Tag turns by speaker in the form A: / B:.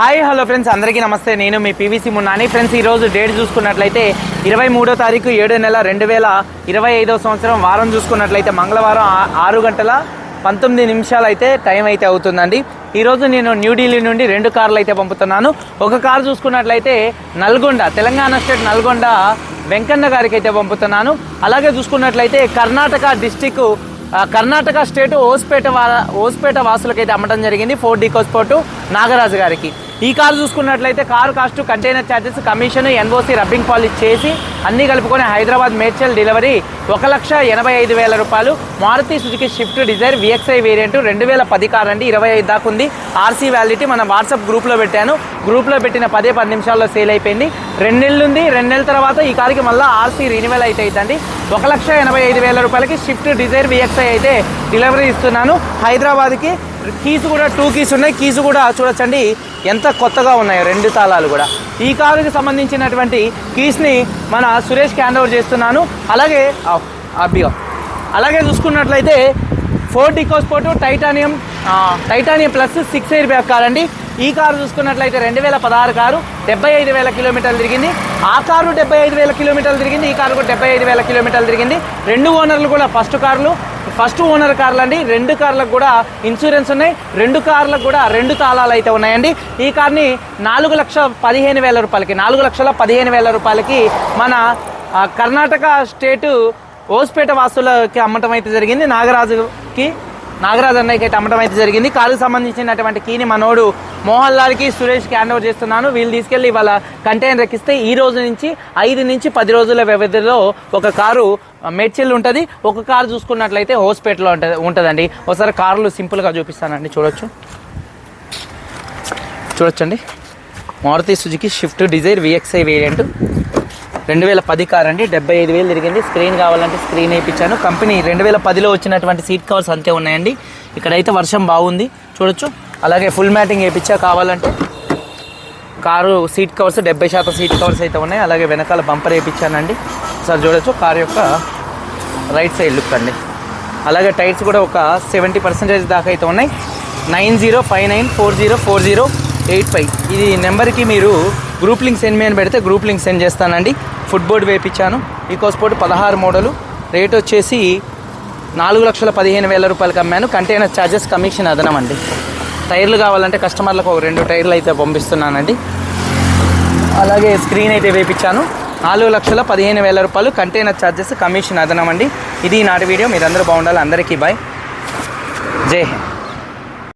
A: Hi hello friends. అందరికీ నమస్తే. నేను మీ పీవీసీ మున్నాని. ఫ్రెండ్స్ ఈ రోజు డేట్ చూసుకున్నట్లయితే ఇరవై మూడో తారీఖు ఏడో నెల రెండు వేల ఇరవై ఐదో సంవత్సరం వారం చూసుకున్నట్లయితే మంగళవారం ఆరు గంటల పంతొమ్మిది నిమిషాలు అయితే టైం అయితే అవుతుందండి. ఈరోజు నేను న్యూఢిల్లీ నుండి రెండు కార్లు అయితే పంపుతున్నాను. ఒక కారు చూసుకున్నట్లయితే నల్గొండ తెలంగాణ స్టేట్ నల్గొండ వెంకన్న గారికి అయితే పంపుతున్నాను. అలాగే చూసుకున్నట్లయితే కర్ణాటక డిస్టిక్ కర్ణాటక స్టేట్ ఓస్పేట వా ఓస్పేట వాసులకైతే అమ్మటం జరిగింది ఫోర్ డీకో స్పోర్టు నాగరాజు గారికి. ఈ కారు చూసుకున్నట్లయితే car cost container charges commission NOC rubbing polish చేసి అన్ని కలుపుకొని హైదరాబాద్ మేడ్చల్ డెలివరీ ఒక లక్ష ఎనభై ఐదు వేల రూపాయలు. Maruti Suzuki Swift Dzire VXI variant రెండు వేల పది కార్ అండి ఇరవై ఐదు దాకా ఉంది. ఆర్సీ వ్యాలిడిటీ మన వాట్సాప్ గ్రూప్లో పెట్టాను. గ్రూప్లో పెట్టిన పదే పది నిమిషాల్లో సేల్ అయిపోయింది. రెండు నెలలు ఉంది. రెండు నెలల తర్వాత ఈ కార్కి మళ్ళీ ఆర్సీ రినివల్ అయితే అవుతుంది ఒక లక్ష ఎనభై ఐదు వేల రూపాయలకి షిఫ్ట్ డిజైర్ విఎక్స్ఐ అయితే డెలివరీ ఇస్తున్నాను. హైదరాబాద్కి కీస్ కూడా టూ కీస్ ఉన్నాయి. కీస్ కూడా చూడొచ్చండి. ఎంత కొత్తగా ఉన్నాయో రెండు తాళాలు కూడా. ఈ కారుకి సంబంధించినటువంటి కీస్ని మన సురేష్ హ్యాండ్ ఓవర్ చేస్తున్నాను. అలాగే అబ్బిగా. అలాగే చూసుకున్నట్లయితే four EcoSport titanium titanium plus six air bag car అండి. ఈ కారు చూసుకున్నట్లయితే రెండు వేల పదహారు కారు డెబ్బై ఐదు వేల కిలోమీటర్లు తిరిగింది. ఆ కారు డెబ్బై ఐదు వేల కిలోమీటర్లు తిరిగింది. ఈ కారు కూడా డెబ్బై ఐదు వేల కిలోమీటర్లు తిరిగింది. రెండు ఓనర్లు కూడా ఫస్ట్ కార్లు. ఫస్ట్ ఓనర్ కార్లు అండి రెండు కార్లకు కూడా ఇన్సూరెన్స్ ఉన్నాయి. రెండు కార్లకు కూడా రెండు తాళాలు అయితే ఉన్నాయండి. ఈ కార్ని నాలుగు లక్ష పదిహేను వేల రూపాయలకి నాలుగు లక్షల పదిహేను వేల రూపాయలకి మన కర్ణాటక స్టేటు ఓస్పేట వాసులకి అమ్మటం అయితే జరిగింది. నాగరాజుకి నాగరాజ్ అన్నయ్యకి అయితే అమ్మటం అయితే జరిగింది. కారుకు సంబంధించినటువంటి కీని మనోడు మోహన్ లాల్కి సురేష్కి హ్యాండ్ ఓవర్ చేస్తున్నాను. వీళ్ళు తీసుకెళ్ళి వాళ్ళ కంటైనర్ ఎక్కిస్తే ఈ రోజు నుంచి ఐదు నుంచి పది రోజుల వ్యవధిలో ఒక కారు మేడ్చెల్ ఉంటుంది. ఒక కారు చూసుకున్నట్లయితే హోస్పేటలో ఉంటుంది ఉంటుందండి. ఒకసారి కార్లు సింపుల్గా చూపిస్తానండి. చూడొచ్చు. చూడొచ్చండి. Maruti Suzuki Swift Dzire VXI variant రెండు వేల పది కార్ అండి డెబ్బై ఐదు వేలు తిరిగింది. స్క్రీన్ కావాలంటే స్క్రీన్ వేయించాను కంపెనీ రెండు వేల పదిలో వచ్చినటువంటి సీట్ కవర్స్ అంతే ఉన్నాయండి. ఇక్కడైతే వర్షం బాగుంది. చూడొచ్చు. అలాగే ఫుల్ మ్యాటింగ్ వేయించా కావాలంటే. కారు సీట్ కవర్స్ డెబ్బై శాతం సీట్ కవర్స్ అయితే ఉన్నాయి. అలాగే వెనకాల బంపర్ వేయించానండి సార్ చూడొచ్చు. కార్ యొక్క రైట్ సైడ్ లుక్ అండి. అలాగే టైర్స్ కూడా ఒక సెవెంటీ పర్సెంటేజ్ దాకా అయితే ఉన్నాయి. Nine zero five nine four zero four zero eight five. ఇది నెంబర్కి మీరు గ్రూప్ లింక్ సెండ్ చేయని పెడితే గ్రూప్ లింక్ సెండ్ చేస్తానండి. ఫుట్ బోర్డ్ వేయించాను ఈకోస్పోర్ట్ పదహారు మోడలు. రేట్ వచ్చేసి నాలుగు లక్షల పదిహేను వేల రూపాయలకి అమ్మాను. కంటైనర్ ఛార్జెస్ కమిషన్ అదనం అండి. టైర్లు కావాలంటే కస్టమర్లకు ఒక రెండు టైర్లు అయితే పంపిస్తున్నానండి. అలాగే స్క్రీన్ అయితే వేపించాను నాలుగు లక్షల పదిహేను వేల రూపాయలు కంటైనర్ ఛార్జెస్ కమిషన్ అదనం అండి. ఇది నాటి వీడియో. మీరందరూ బాగుండాలి. అందరికీ బాయ్. జై హింద్.